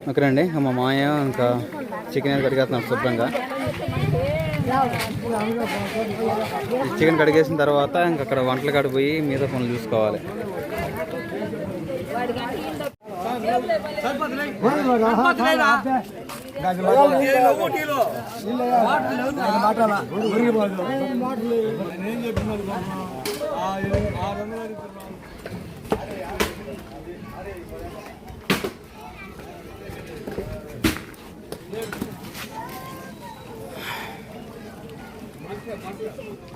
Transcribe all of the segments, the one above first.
Okay అండి. మా మాయ ఇంకా చికెన్ కడిగేస్తున్నాం శుభ్రంగా. చికెన్ కడిగేసిన తర్వాత ఇంకా అక్కడ వంటలు కడిపోయి పోయి మీద పనులు చూసుకోవాలి. 谢谢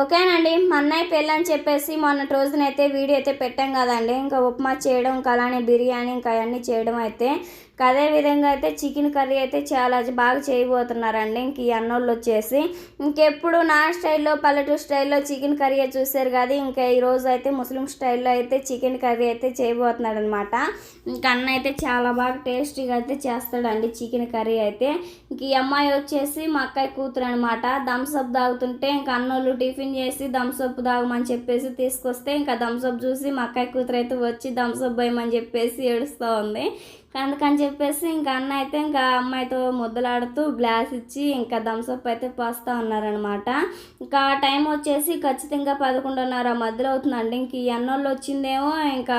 ఓకేనండి మా అన్నయ్య పెళ్ళి అని చెప్పేసి మొన్నటి రోజునైతే వీడియో అయితే పెట్టాం కదండి. ఇంకా ఉప్మా చేయడం ఇంకా అలానే బిర్యానీ ఇంకా అవన్నీ చేయడం అయితే ఇంకా అదే విధంగా అయితే చికెన్ కర్రీ అయితే చాలా బాగా చేయబోతున్నారండి. ఇంక ఈ అన్నోళ్ళు వచ్చేసి ఇంకెప్పుడు నా స్టైల్లో పల్లెటూరు స్టైల్లో చికెన్ కర్రీ చూసారు కదా ఇంకా ఈరోజు అయితే ముస్లిం స్టైల్లో అయితే చికెన్ కర్రీ అయితే చేయబోతున్నాడు అనమాట ఇంకా అన్న అయితే చాలా బాగా టేస్టీగా అయితే చేస్తాడండి చికెన్ కర్రీ అయితే. ఇంక ఈ అమ్మాయి వచ్చేసి మా అక్కయ్య కూతురు అనమాట థమ్స్అప్ తాగుతుంటే ఇంకా అన్నోళ్ళు టిఫిన్ చేసి థమ్స్అప్ తాగమని చెప్పేసి తీసుకొస్తే ఇంకా థమ్స్అప్ చూసి మా అక్కయ్య కూతురు అయితే వచ్చి థమ్స్అప్ పోయమని చెప్పేసి ఏడుస్తూ ఉంది. అందుకని చెప్పేసి ఇంకా అన్న అయితే ఇంకా అమ్మాయితో ముద్దలాడుతూ గ్లాస్ ఇచ్చి ఇంకా థమ్స్అప్ అయితే పోస్తూ ఉన్నారనమాట ఇంకా టైం వచ్చేసి ఖచ్చితంగా పదకొండున్నర మధ్యలో అవుతుందండి. ఇంక ఈ అన్నోళ్ళు వచ్చిందేమో ఇంకా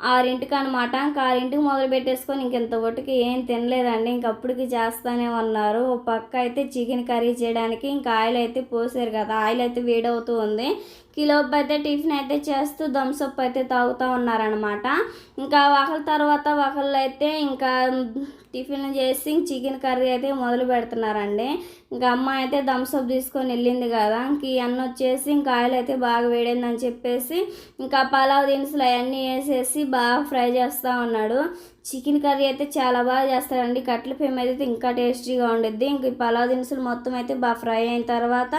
ఆరింటికి అనమాట ఇంకా ఆరింటికి మొదలు పెట్టేసుకొని ఇంకెంత ఒట్టుకి ఏం తినలేదండి. ఇంక అప్పటికి చేస్తానే ఉన్నారు. ఒక పక్క అయితే చికెన్ కర్రీ చేయడానికి ఇంకా ఆయిల్ అయితే పోసారు కదా. ఆయిల్ అయితే వేడవుతూ ఉంది. కిలోపు అయితే టిఫిన్ అయితే చేస్తూ థమ్స్అప్ అయితే తాగుతూ ఉన్నారనమాట ఇంకా ఒకళ్ళ తర్వాత ఒకళ్ళు అయితే ఇంకా టిఫిన్ చేసి చికెన్ కర్రీ అయితే మొదలు పెడుతున్నారండి. ఇంకా అమ్మ అయితే థమ్స్అప్ తీసుకొని వెళ్ళింది కదా. ఇంక ఇవన్నీ అన్న వచ్చేసి ఇంకా ఆయిల్ అయితే బాగా వేడిందని చెప్పేసి ఇంకా పలావ్ దినుసులు అవన్నీ వేసేసి బాగా ఫ్రై చేస్తూ ఉన్నాడు. చికెన్ కర్రీ అయితే చాలా బాగా చేస్తాడండి కట్ల ఫేమ్ అయితే ఇంకా టేస్టీగా ఉండిద్ది. ఇంక పలావ్ దినుసులు మొత్తం అయితే బాగా ఫ్రై అయిన తర్వాత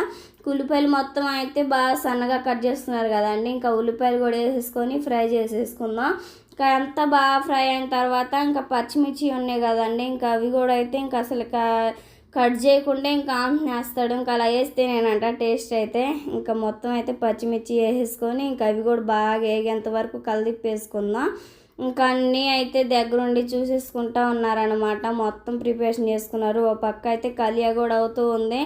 ఉల్లిపాయలు మొత్తం అయితే బాగా సన్నగా కట్ చేస్తున్నారు కదండి. ఇంకా ఉల్లిపాయలు కూడా వేసేసుకొని ఫ్రై చేసేసుకుందాం. ఇంకా అంతా బాగా ఫ్రై అయిన తర్వాత ఇంకా పచ్చిమిర్చి ఉన్నాయి కదండి. ఇంకా అవి కూడా అయితే ఇంకా అసలు క- కట్ చేయకుండా ఇంకా వేస్తాడు ఇంకా అలా వేస్తే నేనంట టేస్ట్ అయితే ఇంకా మొత్తం అయితే పచ్చిమిర్చి వేసేసుకొని ఇంకా అవి కూడా బాగా వేగేంత వరకు కలిదిప్పేసుకుందాం. ఇంకా అన్నీ అయితే దగ్గరుండి చూసేసుకుంటా ఉన్నారనమాట మొత్తం ప్రిపరేషన్ చేసుకున్నారు. ఓ పక్క అయితే కలియా కూడా అవుతూ ఉంది.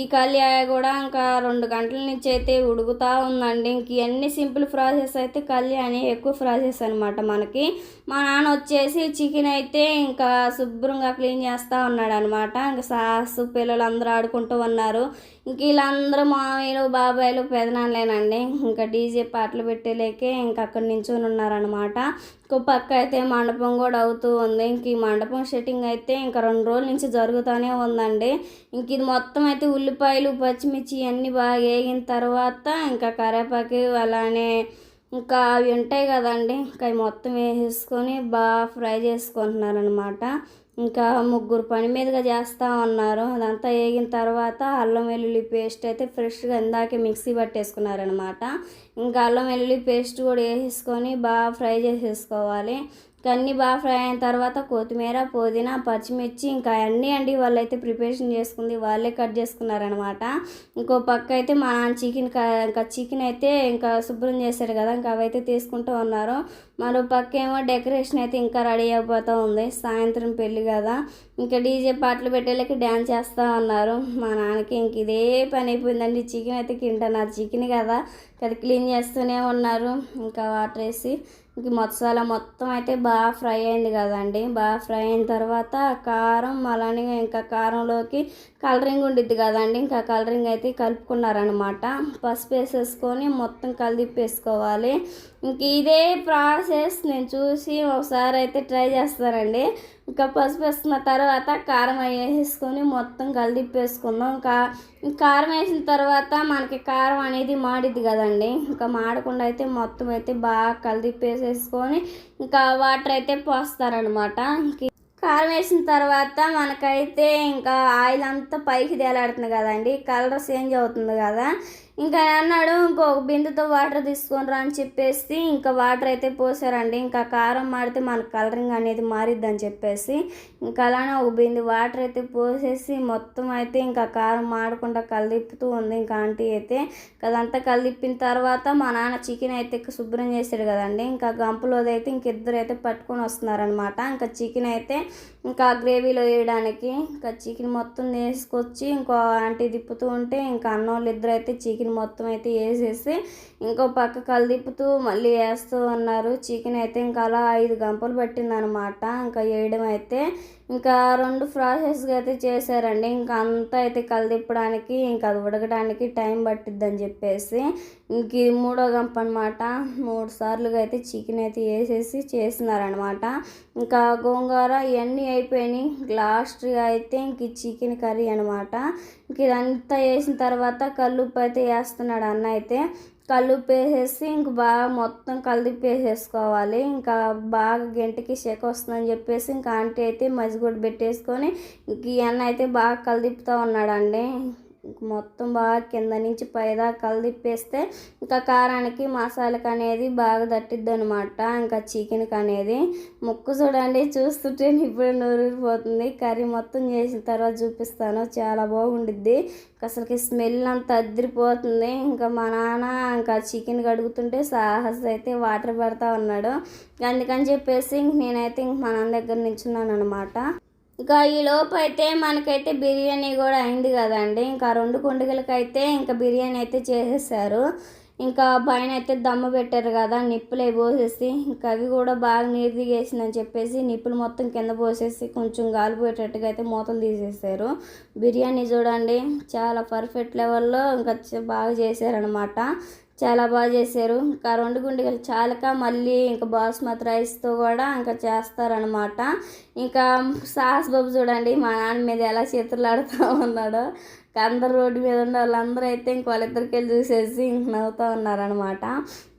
ఈ కలియా కూడా ఇంకా రెండు గంటల నుంచి అయితే ఉడుకుతూ ఉందండి. ఇంక ఇవన్నీ సింపుల్ ప్రాసెస్ అయితే కలియా అని ఎక్కువ ప్రాసెస్ అనమాట మనకి. మా నాన్న వచ్చేసి చికెన్ అయితే ఇంకా శుభ్రంగా క్లీన్ చేస్తూ ఉన్నాడు అనమాట ఇంకా సాసు పిల్లలు అందరూ ఆడుకుంటూ ఉన్నారు. ఇంక వీళ్ళందరూ మామయ్యలు బాబాయ్లు పెదనాన్లేనండి ఇంకా డీజే పాటలు పెట్టేలేకే ఇంకా అక్కడ నించుని ఉన్నారనమాట ఇంకో పక్క అయితే మండపం కూడా అవుతూ ఉంది. ఇంక ఈ మండపం సెట్టింగ్ అయితే ఇంకా రెండు రోజుల నుంచి జరుగుతూనే ఉందండి. ఇంక ఇది మొత్తం అయితే ఉల్లిపాయలు పచ్చిమిర్చి అన్నీ బాగా వేగిన తర్వాత ఇంకా కరేపాకు అలానే ఇంకా అవి ఉంటాయి కదండి. ఇంకా అవి మొత్తం వేసేసుకొని బాగా ఫ్రై చేసుకుంటున్నారనమాట ఇంకా ముగ్గురు పని మీదుగా చేస్తూ ఉన్నారు. అదంతా వేగిన తర్వాత అల్లం వెల్లుల్లి పేస్ట్ అయితే ఫ్రెష్గా ఇందాకే మిక్సీ పట్టేసుకున్నారనమాట ఇంకా అల్లం వెల్లుల్లి పేస్ట్ కూడా వేసేసుకొని బాగా ఫ్రై చేసేసుకోవాలి. ఇంకా బాగా ఫ్రై అయిన తర్వాత కొత్తిమీర పుదీనా పచ్చిమిర్చి ఇంకా అన్నీ అండి వాళ్ళైతే ప్రిపరేషన్ చేసుకుంది. వాళ్ళే కట్ చేసుకున్నారనమాట ఇంకో పక్క అయితే మా నాన్న చికెన్ ఇంకా చికెన్ అయితే ఇంకా శుభ్రం చేశారు కదా ఇంకా అవైతే తీసుకుంటూ ఉన్నారు. మరో పక్క ఏమో డెకరేషన్ అయితే ఇంకా రెడీ అయిపోతూ ఉంది. సాయంత్రం పెళ్ళి కదా. ఇంకా డీజే పాటలు పెట్టేళ్ళకి డ్యాన్స్ చేస్తూ ఉన్నారు మా నాన్నకి ఇంక ఇదే పని అయిపోయిందండి చికెన్ అయితే తింటున్నారు. చికెన్ కదా అది క్లీన్ చేస్తూనే ఉన్నారు. ఇంకా వాటర్ వేసి ఇంక మసాలా మొత్తం అయితే బాగా ఫ్రై అయింది కదండి. బాగా ఫ్రై అయిన తర్వాత కారం అలానే ఇంకా కారంలోకి కలరింగ్ ఉండిద్ది కదండి. ఇంకా కలరింగ్ అయితే కలుపుకున్నారనమాట పసుపు వేసేసుకొని మొత్తం కలిపేసుకోవాలి ఇంక ఇదే ప్రాసెస్ నేను చూసి ఒకసారి అయితే ట్రై చేస్తానండి. ఇంకా పసుపు వేసుకున్న తర్వాత తర్వాత కారం వేసేసుకొని మొత్తం కలిదిప్పేసుకుందాం. ఇంకా కారం వేసిన తర్వాత మనకి కారం అనేది మాడిద్ది కదండి. ఇంకా మాడకుండా అయితే మొత్తం అయితే బాగా కలిదిప్పేసేసుకొని ఇంకా వాటర్ అయితే పోస్తారనమాట కారం వేసిన తర్వాత మనకైతే ఇంకా ఆయిల్ అంతా పైకి తేలాడుతుంది కదండి. కలర్ చేంజ్ అవుతుంది కదా. ఇంకా అన్నాడు ఇంకొక బిందుతో వాటర్ తీసుకొని రా అని చెప్పేసి ఇంకా వాటర్ అయితే పోసారండి. ఇంకా కారం మాడితే మన కలరింగ్ అనేది మారిద్ది అని చెప్పేసి ఇంకా అలానే ఒక బిందు వాటర్ అయితే పోసేసి మొత్తం అయితే ఇంకా కారం మాడకుండా కలిపుతూ ఉంది. ఇంకా ఆంటీ అయితే అదంతా కలిపిన తర్వాత మా నాన్న చికెన్ అయితే శుభ్రం చేశాడు కదండి. ఇంకా గంపలోది అయితే ఇంక ఇద్దరు అయితే పట్టుకొని వస్తున్నారనమాట ఇంకా చికెన్ అయితే ఇంకా గ్రేవీలో వేయడానికి ఇంకా చికెన్ మొత్తం వేసుకొచ్చి ఇంకో ఆంటీ తిప్పుతూ ఉంటే ఇంకా అన్నోళ్ళు ఇద్దరు అయితే చికెన్ మొత్తం అయితే వేసేసి ఇంకో పక్క కలిదిప్పుతూ మళ్ళీ వేస్తూ ఉన్నారు. చికెన్ అయితే ఇంకా అలా ఐదు గంపలు పట్టిందనమాట. ఇంకా వేయడం అయితే ఇంకా రెండు ప్రాసెస్గా అయితే చేశారండి. ఇంకా అంతా అయితే కలిదిప్పడానికి ఇంకా అది ఉడకడానికి టైం పట్టిద్దని చెప్పేసి ఇంక ఇది మూడో గంప అనమాట మూడు సార్లుగా అయితే చికెన్ అయితే వేసేసి చేస్తున్నారనమాట ఇంకా గోంగూర ఇవన్నీ అయిపోయినాయి. లాస్ట్గా అయితే ఇంక చికెన్ కర్రీ అనమాట ఇంక ఇదంతా వేసిన తర్వాత కల్లుప్పు అయితే వేస్తున్నాడు అన్న అయితే. కలిపేసేసి ఇంక బాగా మొత్తం కలిపేసేసుకోవాలి ఇంకా బాగా గంటకి షేక్ వస్తుందని చెప్పేసి ఇంకా ఆంటీ అయితే మజ్జిగొడ్డు పెట్టేసుకొని ఇంక ఈ అన్న అయితే బాగా కలిపుతూ ఉన్నాడండి. మొత్తం బాగా కింద నుంచి పైదాకా కలిదిప్పేస్తే ఇంకా కారానికి మసాలకు అనేది బాగా తట్టిద్ది అనమాట ఇంకా చికెన్కి అనేది ముక్కు చూడండి చూస్తుంటే ఇప్పుడు నూరిపోతుంది. కర్రీ మొత్తం చేసిన తర్వాత చూపిస్తాను. చాలా బాగుండిద్ది. అసలుకి స్మెల్ అంతా అద్దరిపోతుంది ఇంకా మా నాన్న ఇంకా చికెన్ కడుగుతుంటే సాహస్ అయితే వాటర్ పడతా ఉన్నాడు. అందుకని చెప్పేసి ఇంక నేనైతే ఇంక మా నాన్న దగ్గర నించున్నాను అనమాట ఇంకా ఈ లోపు అయితే మనకైతే బిర్యానీ కూడా అయింది కదండి. ఇంకా రెండు కుండగలకైతే ఇంకా బిర్యానీ అయితే చేసేసారు. ఇంకా పైన అయితే దమ్ము పెట్టారు కదా నిప్పులు అవి పోసేసి ఇంకా అవి కూడా బాగా నీరు దిగేసిందని చెప్పేసి నిప్పులు మొత్తం కింద పోసేసి కొంచెం గాలి పోయేటట్టుగా అయితే మూతలు తీసేసారు. బిర్యానీ చూడండి చాలా పర్ఫెక్ట్ లెవెల్లో ఇంకా బాగా చేశారనమాట చాలా బాగా చేశారు. ఇంకా రెండు గుండెలు చాలక మళ్ళీ ఇంకా బాస్మతి రైస్తో కూడా ఇంకా చేస్తారనమాట ఇంకా సాస్ బాబు చూడండి మా నాన్న మీద ఎలా చేతులాడుతూ ఉన్నాడో. అందరు రోడ్డు మీద ఉన్న వాళ్ళందరూ అయితే ఇంక వాళ్ళిద్దరికి వెళ్ళి చూసేసి ఇంక నవ్వుతూ ఉన్నారనమాట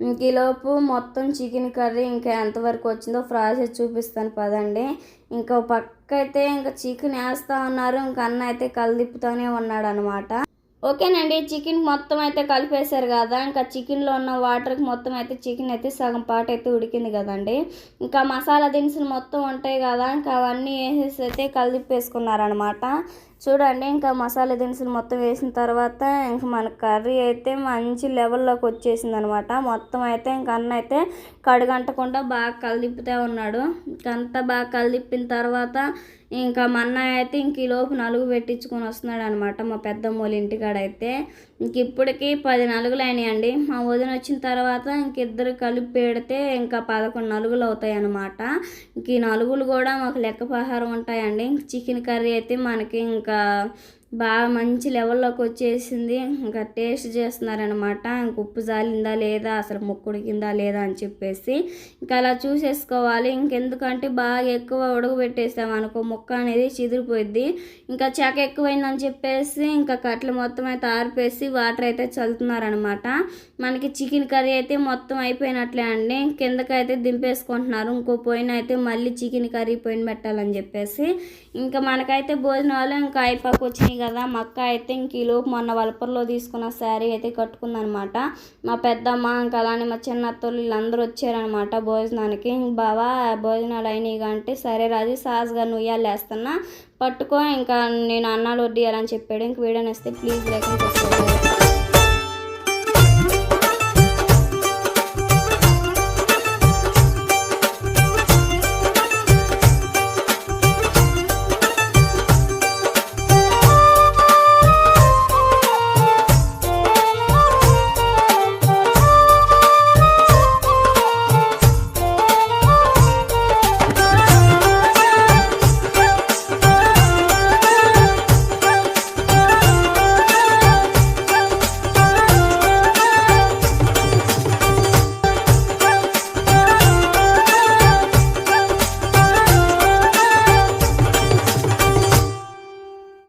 ఇంక ఈలోపు మొత్తం చికెన్ కర్రీ ఇంకా ఎంతవరకు వచ్చిందో ప్రాసెస్ చూపిస్తాను పదండి. ఇంకా పక్క అయితే ఇంకా చికెన్ వేస్తూ ఉన్నారు. ఇంకా అన్న అయితే కలిదిప్పుతూనే ఉన్నాడు అనమాట ఓకేనండి చికెన్ మొత్తం అయితే కలిపేశారు కదా. ఇంకా చికెన్లో ఉన్న వాటర్కి మొత్తం అయితే చికెన్ అయితే సగం పాట అయితే ఉడికింది కదండి. ఇంకా మసాలా దినుసులు మొత్తం ఉంటాయి కదా. ఇంకా అవన్నీ వేసేసి అయితే కలిపేసుకున్నారనమాట చూడండి ఇంకా మసాలా దినుసులు మొత్తం వేసిన తర్వాత ఇంకా మన కర్రీ అయితే మంచి లెవెల్లోకి వచ్చేసింది అనమాట మొత్తం అయితే ఇంక అన్న అయితే కడుగంటకుండా బాగా కలిదిప్పుతూ ఉన్నాడు. ఇంకంతా బాగా కలిదిప్పిన తర్వాత ఇంకా మా అన్నయ్య అయితే ఇంక ఈ లోపు నలుగు పెట్టించుకొని వస్తున్నాడు అనమాట మా పెద్దమ్మ వాళ్ళ ఇంటికాడైతే. ఇంక ఇప్పటికీ పది నలుగులు అయినాయండి మా వదిన వచ్చిన తర్వాత ఇంక ఇద్దరు కలిపి పెడితే ఇంకా పదకొండు నలుగులు అవుతాయనమాట ఇంక ఈ నలుగులు కూడా మాకు లెక్కపహారం ఉంటాయండి ఉంటాయండి. చికెన్ కర్రీ అయితే మనకి ఇంకా బాగా మంచి లెవెల్లోకి వచ్చేసింది. ఇంకా టేస్ట్ చేస్తున్నారనమాట ఇంక ఉప్పు జాలిందా లేదా అసలు ముక్కుడికిందా లేదా అని చెప్పేసి. ఇంకా అలా చూసేసుకోవాలి. ఇంకెందుకంటే బాగా ఎక్కువ ఉడకబెట్టేసాం అనుకో ముక్క అనేది చిదిరిపోయింది ఇంకా చెక్క ఎక్కువైందని చెప్పేసి ఇంకా కట్టలు మొత్తం అయితే ఆరిపేసి వాటర్ అయితే చల్లుతున్నారనమాట మనకి చికెన్ కర్రీ అయితే మొత్తం అయిపోయినట్లే అండి. కిందకైతే దింపేసుకుంటున్నారు. ఇంకో పోయిన అయితే మళ్ళీ చికెన్ కర్రీ పోయిన పెట్టాలని చెప్పేసి. ఇంకా మనకైతే భోజనాలు ఇంకా అయిపోయి వచ్చినాయి కదా. మా అక్క అయితే ఇంక ఈలోపు మొన్న వలపర్లో తీసుకున్న శారీ అయితే కట్టుకుందనమాట మా పెద్దమ్మ ఇంకా అలానే మా చిన్న అత్తలు వీళ్ళందరూ వచ్చారనమాట భోజనానికి. బావా భోజనాలు అయినాయి అంటే సరే రాజు సాస్గా నుయ్యాలు వేస్తున్నా. పట్టుకో ఇంకా నేను అన్నాలు వడ్డీయాలని చెప్పాడు. ఇంక వీడియో నేస్తే ప్లీజ్ లేకుండా